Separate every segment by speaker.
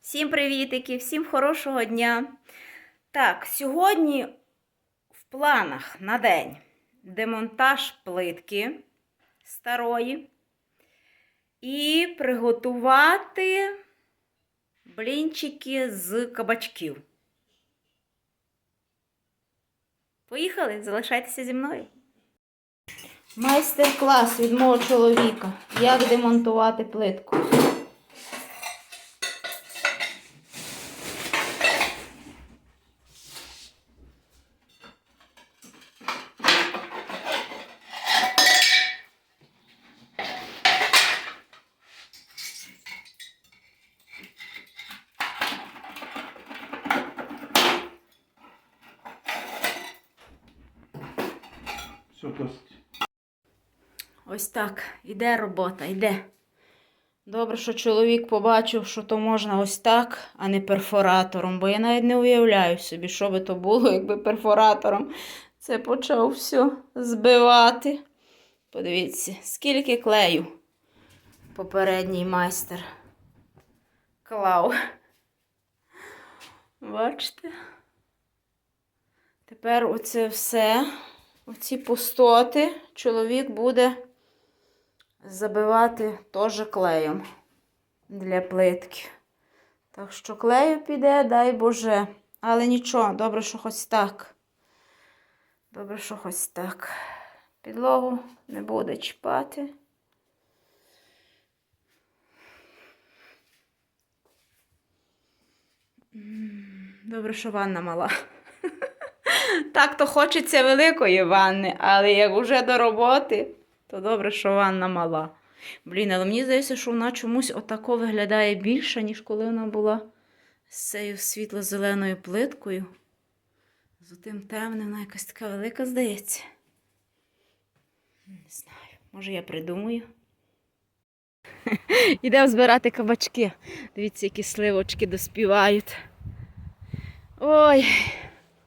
Speaker 1: Всім привітики, всім хорошого дня. Так, сьогодні в планах на день демонтаж плитки старої і приготувати блінчики з кабачків. Поїхали, залишайтеся зі мною. Майстер-клас від мого чоловіка. Як демонтувати плитку. Ось так, іде робота, йде. Добре, що чоловік побачив, що то можна ось так, а не перфоратором, бо я навіть не уявляю собі, що би то було, якби перфоратором це почав все збивати. Подивіться, скільки клею попередній майстер клав. Бачите? Тепер оце все, оці пустоти, чоловік буде забивати теж клеєм для плитки. Так що клею піде, дай Боже. Але нічого, добре, що хоч так. Добре, що хоч так. Підлогу не буде чіпати. Добре, що ванна мала. Так то хочеться великої ванни, але як уже до роботи, то добре, що ванна мала. Блін, але мені здається, що вона чомусь отако виглядає більше, ніж коли вона була з цією світло-зеленою плиткою. З тим темним, вона якась така велика, здається. Не знаю, може я придумаю. Ідемо збирати кабачки. Дивіться, які сливочки доспівають. Ой,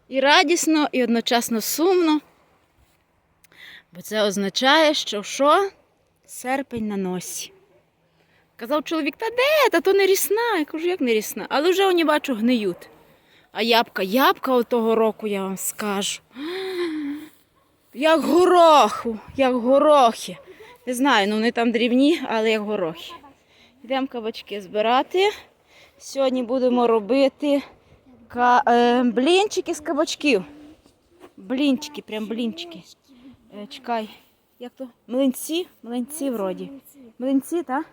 Speaker 1: і радісно, і одночасно сумно. Бо це означає, що що? Серпень на носі. Казав чоловік, та де? Та то не рісна. Я кажу, як не рісна? Але вже вони бачу гниють. А ябка, ябка отого року, я вам скажу. Як гороху, як горохи. Не знаю, ну вони там дрібні, але як горохи. Йдемо кабачки збирати. Сьогодні будемо робити е, блінчики з кабачків. Блінчики, прям блінчики. Е, чекай, як то? Млинці? Млинці вроді. Млинці, так?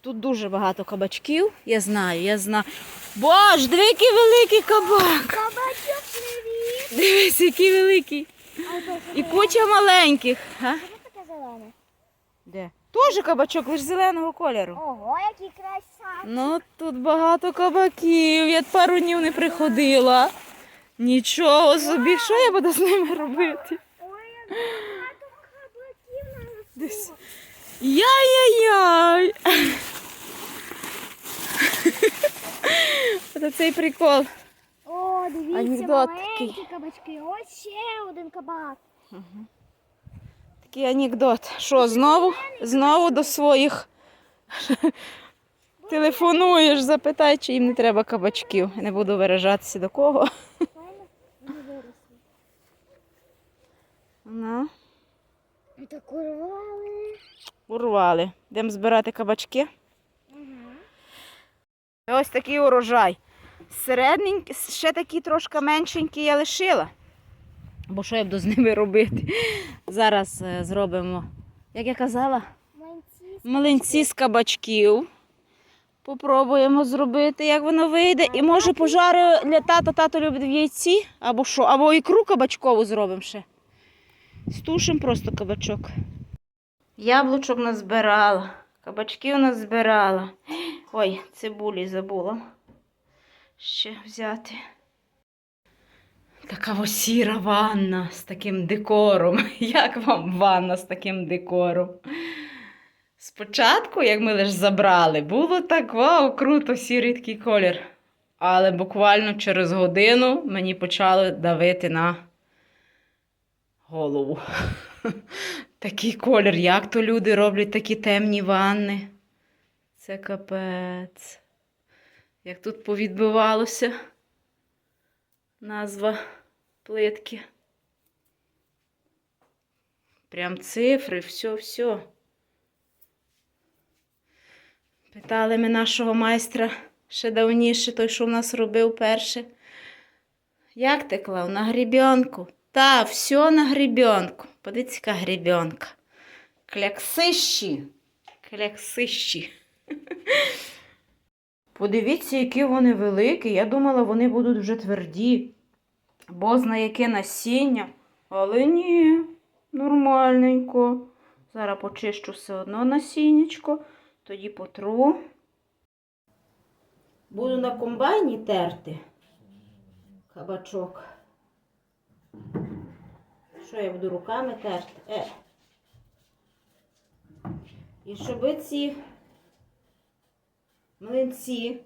Speaker 1: Тут дуже багато кабачків. Я знаю, я знаю. Боже, диви, який великий кабак.
Speaker 2: Кабачок привіт!
Speaker 1: Дивись, який великий. І куча маленьких. А?
Speaker 2: таке зелене?
Speaker 1: Де? Теж кабачок, лише зеленого кольору.
Speaker 2: Ого, який краса!
Speaker 1: Ну, тут багато кабаків. Я пару днів не приходила. Нічого собі, що я буду з ними робити?
Speaker 2: Ой, як багато каблуків на
Speaker 1: Яй-яй-яй. Це цей прикол.
Speaker 2: О, дивіться,
Speaker 1: Анекдот
Speaker 2: маленькі
Speaker 1: такий.
Speaker 2: кабачки. Ось ще один кабак.
Speaker 1: Такий анекдот. Що, знову? Знову до своїх телефонуєш, запитай, чи їм не треба кабачків. Я не буду виражатися до кого. Ну
Speaker 2: так урвали.
Speaker 1: урвали. Йдемо збирати кабачки.
Speaker 2: Ага.
Speaker 1: Ось такий урожай. Середненький, ще такі трошки меншенькі я лишила. Бо що я буду з ними робити? Зараз е, зробимо, як я казала, млинці з кабачків. Попробуємо зробити, як воно вийде. І може пожарю для тата, тато любить в яйці, або що, або ікру кабачкову зробимо ще. Стушимо просто кабачок. Яблучок назбирала, кабачків назбирала. Ой, цибулі забула ще взяти. Така сіра ванна з таким декором. Як вам ванна з таким декором? Спочатку, як ми лише забрали, було так вау, круто, сірий такий колір. Але буквально через годину мені почали давити на голову. Такий колір. Як то люди роблять такі темні ванни? Це капець. Як тут повідбивалося назва плитки. Прям цифри, все, все. Питали ми нашого майстра ще давніше, той, що в нас робив перше. Як ти клав? На грібенку? Та, все на грібенку. Подивіться, яка грібенка. Кляксищі. Кляксищі. Подивіться, які вони великі. Я думала, вони будуть вже тверді. Бо зна яке насіння. Але ні, нормальненько. Зараз почищу все одно насіннячко, тоді потру. Буду на комбайні терти кабачок. Що я буду руками терти? Е. І щоб ці млинці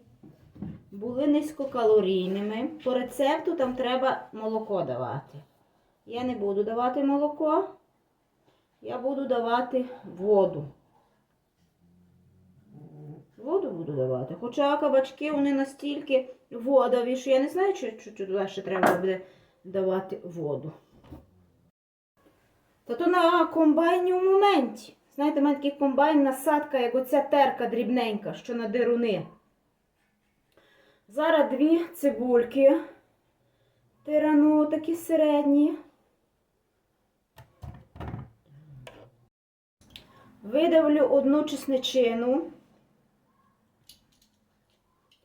Speaker 1: були низькокалорійними. По рецепту там треба молоко давати. Я не буду давати молоко, я буду давати воду. Воду буду давати. Хоча кабачки вони настільки водові, що я не знаю, чи, чи, туди ще треба буде давати воду. Та то на комбайні у моменті. Знаєте, в мене такий комбайн насадка, як оця терка дрібненька, що на дируни. Зараз дві цибульки. Тирану такі середні. Видавлю одну чесничину.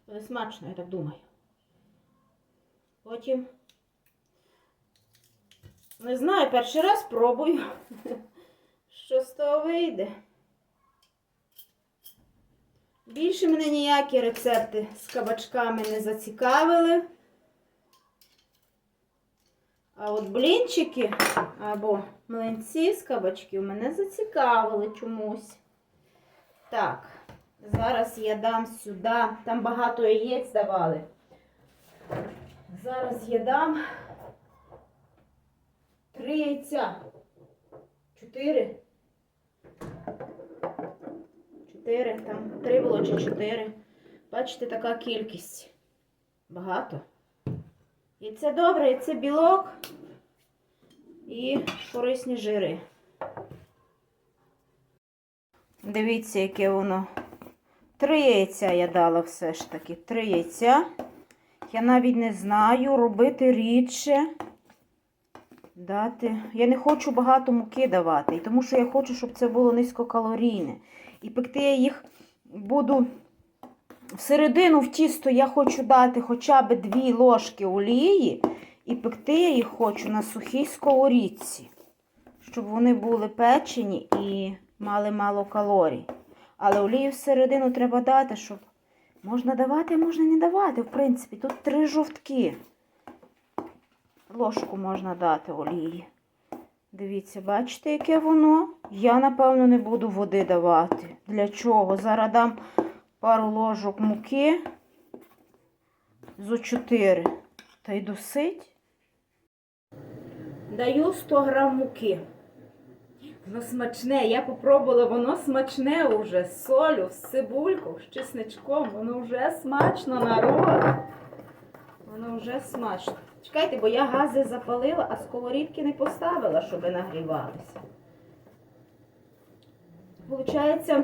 Speaker 1: Буде смачно, я так думаю. Потім. Не знаю, перший раз пробую. Що з того вийде? Більше мене ніякі рецепти з кабачками не зацікавили. А от блінчики або млинці з кабачків мене зацікавили чомусь. Так, зараз я дам сюди. Там багато яєць давали. Зараз я дам три яйця. Чотири. Чотири, там три було чи чотири. Бачите, така кількість. Багато. І це добре, і це білок і корисні жири. Дивіться, яке воно. Три яйця я дала все ж таки. Три яйця. Я навіть не знаю, робити рідше. Дати. Я не хочу багато муки давати, тому що я хочу, щоб це було низькокалорійне. І пекти я їх буду всередину в тісто я хочу дати хоча б дві ложки олії, і пекти я їх хочу на сухій сковорідці, щоб вони були печені і мали мало калорій. Але олію всередину треба дати, щоб можна давати, можна не давати. В принципі, тут три жовтки. Ложку можна дати олії. Дивіться, бачите, яке воно? Я, напевно, не буду води давати. Для чого? Зараз дам пару ложок муки зо 4. Та й досить. Даю 100 грам муки. Воно смачне, я попробувала, воно смачне уже з солю, з цибулькою, з чесничком. Воно вже смачно народ. Воно вже смачно. Чекайте, бо я гази запалила, а сковорідки не поставила, щоб нагрівалися. Получається,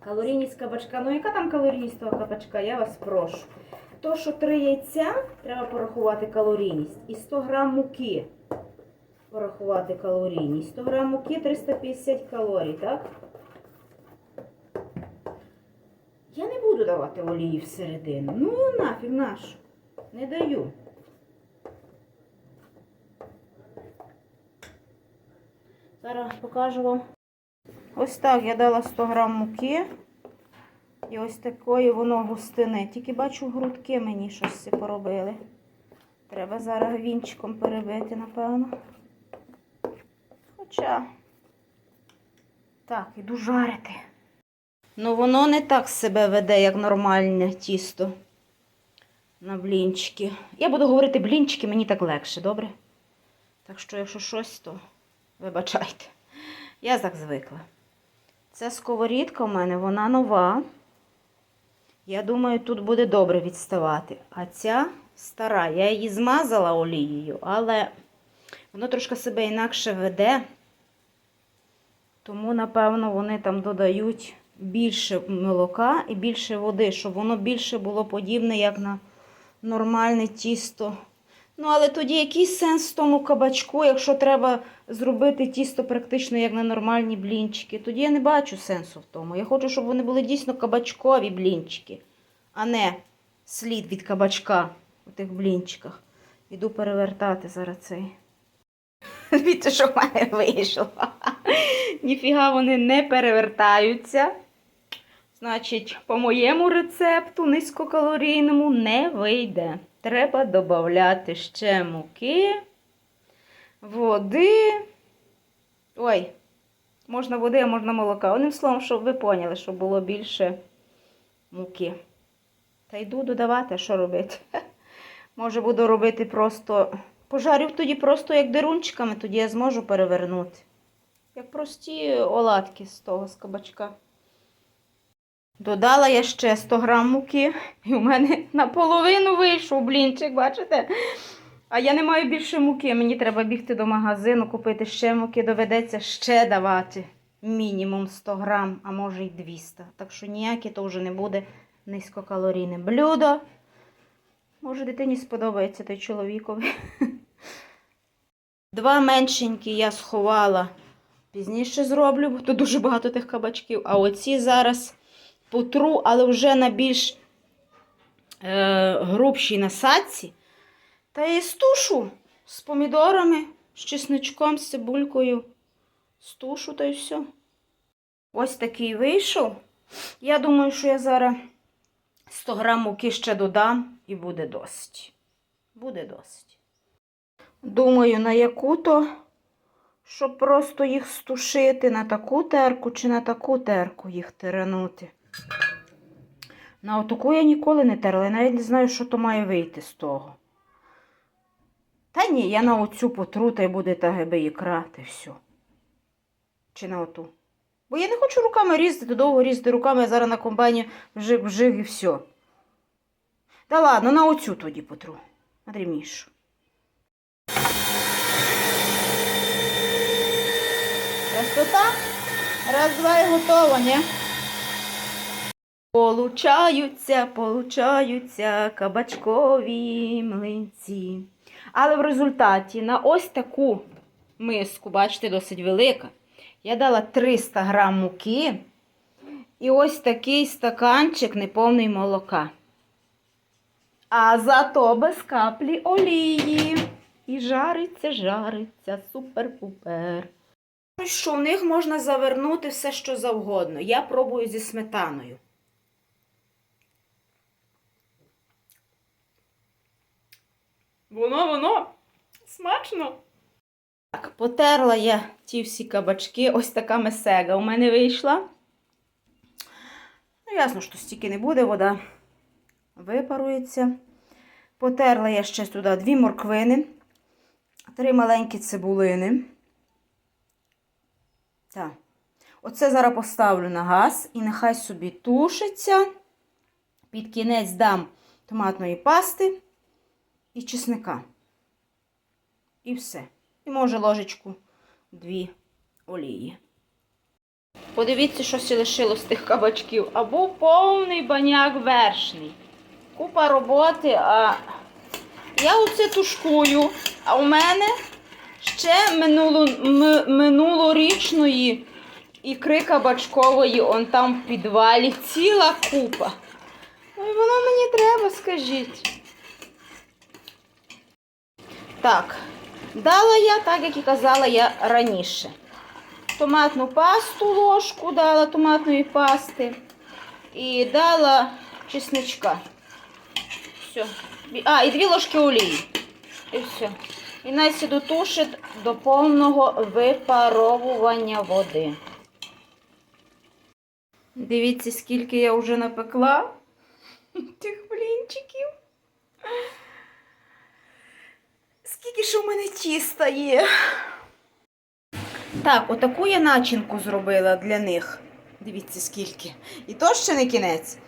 Speaker 1: калорійність кабачка. Ну, яка там калорійність того кабачка? Я вас прошу. То, що три яйця, треба порахувати калорійність. І 100 грам муки порахувати калорійність. 100 грам муки 350 калорій, так? Я не буду давати олії всередину. Ну, нафіг нашу. Не даю. Зараз покажу вам. Ось так я дала 100 грам муки. І ось такої воно густини. Тільки бачу, грудки мені щось поробили. Треба зараз вінчиком перебити, напевно. Хоча. Так, іду жарити. Ну, воно не так себе веде, як нормальне тісто на блінчики. Я буду говорити блінчики, мені так легше, добре? Так що, якщо щось, то вибачайте. Я так звикла. Це сковорідка у мене, вона нова. Я думаю, тут буде добре відставати. А ця стара, я її змазала олією, але воно трошки себе інакше веде. Тому, напевно, вони там додають більше молока і більше води, щоб воно більше було подібне, як на нормальне тісто. Ну, але тоді який сенс в тому кабачку, якщо треба зробити тісто практично як на нормальні блінчики? Тоді я не бачу сенсу в тому. Я хочу, щоб вони були дійсно кабачкові блінчики, а не слід від кабачка у тих блінчиках. Іду перевертати зараз цей. Дивіться, що в мене вийшло. Ніфіга вони не перевертаються. Значить, по моєму рецепту низькокалорійному не вийде. Треба додати ще муки, води. Ой, можна води, а можна молока. Одним словом, щоб ви поняли, щоб було більше муки. Та йду додавати, що робити? Може, буду робити просто. Пожарю тоді просто як дерунчиками, тоді я зможу перевернути. Як прості оладки з того з кабачка. Додала я ще 100 грам муки, і у мене наполовину вийшов блінчик, бачите? А я не маю більше муки. Мені треба бігти до магазину, купити ще муки, доведеться ще давати. Мінімум 100 грам, а може й 200. Так що ніяке то вже не буде низькокалорійне блюдо. Може, дитині сподобається той чоловікові. Два меншенькі я сховала. Пізніше зроблю, бо тут дуже багато тих кабачків. А оці зараз потру, але вже на більш е, грубшій насадці. Та і стушу з помідорами, з чесничком, з цибулькою. Стушу та й все. Ось такий вийшов. Я думаю, що я зараз 100 грам муки ще додам і буде досить. Буде досить. Думаю, на яку то, щоб просто їх стушити на таку терку чи на таку терку їх тиранути. На отаку я ніколи не терла, я навіть не знаю, що то має вийти з того. Та ні, я на оцю потру, та й буде та геби ікра, та все. Чи на оту. Бо я не хочу руками різати, довго різати руками, я зараз на комбайні вжиг-вжиг і все. Та ладно, на оцю тоді потру. На дрібнішу. Красота. Раз, два і готово, ні? Получаються, получаються кабачкові млинці. Але в результаті на ось таку миску, бачите, досить велика, я дала 300 грам муки і ось такий стаканчик неповний молока. А зато без каплі олії. І жариться, жариться, супер-пупер. Що, в них можна завернути все, що завгодно. Я пробую зі сметаною. Воно, воно смачно. Так, потерла я ті всі кабачки. Ось така месега у мене вийшла. Ну, ясно, що стільки не буде, вода випарується. Потерла я ще туди дві морквини, три маленькі цибулини. Так. Оце зараз поставлю на газ і нехай собі тушиться. Під кінець дам томатної пасти і чесника. І все. І може ложечку дві олії. Подивіться, що ще лишилось з тих кабачків. Або повний баняк вершний. Купа роботи, а я оце тушкую. А у мене ще минуло, минулорічної ікри кабачкової он там в підвалі ціла купа. Ой, воно мені треба, скажіть. Так, дала я, так як і казала я раніше. Томатну пасту ложку дала томатної пасти. І дала чесничка. Все. А, і дві ложки олії. І все. І Настя дотушить до повного випаровування води. Дивіться, скільки я вже напекла тих блінчиків. Скільки ж у мене тіста є. Так, отаку я начинку зробила для них. Дивіться, скільки. І то ще не кінець.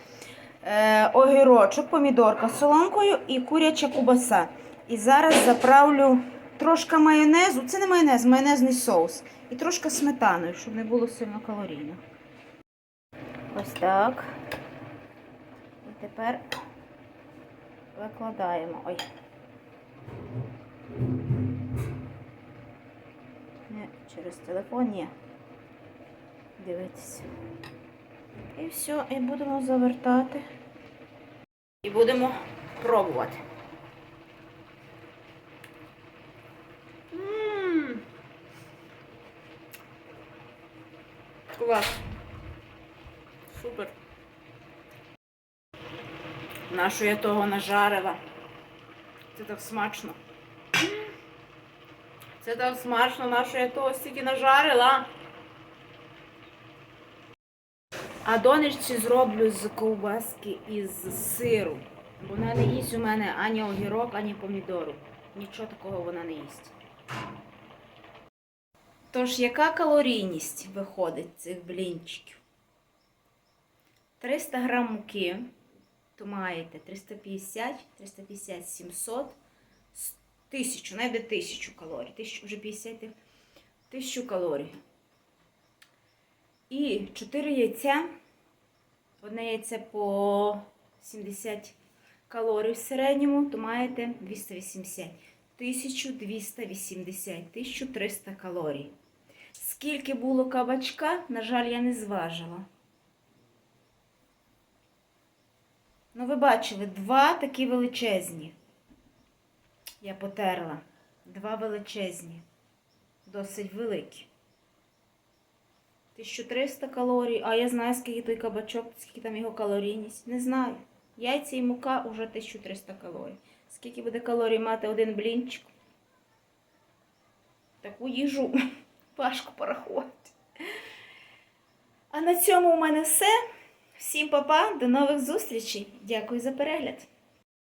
Speaker 1: е, огірочок, помідорка з соломкою і куряча кубаса. І зараз заправлю трошки майонезу. Це не майонез, майонезний соус. І трошки сметаною, щоб не було сильно калорійно. Ось так. І тепер викладаємо. Ой. Не через телефон, ні. Дивитися. І все, і будемо завертати. І будемо пробувати. Мм. Клас. Супер. Нашу я того нажарила. Це так смачно. Це так смачно, нашу я того стільки нажарила. А донечці зроблю з ковбаски із сиру. Вона не їсть у мене ані огірок, ані помідору. Нічого такого вона не їсть. Тож, яка калорійність виходить цих блінчиків? 300 грам муки, то маєте 350, 350, 700, 1000, навіть 1000 калорій. 1000 вже 50, 1000 калорій. І 4 яйця. Одне яйце по 70 калорій в середньому, то маєте 280. 1280, 1300 калорій. Скільки було кабачка, на жаль, я не зважила. Ну, ви бачили, два такі величезні. Я потерла. Два величезні. Досить великі. 1300 калорій, а я знаю, скільки той кабачок, скільки там його калорійність. Не знаю. Яйця і мука вже 1300 калорій. Скільки буде калорій мати один блінчик? Таку їжу важко порахувати. А на цьому у мене все. Всім па-па, до нових зустрічей. Дякую за перегляд.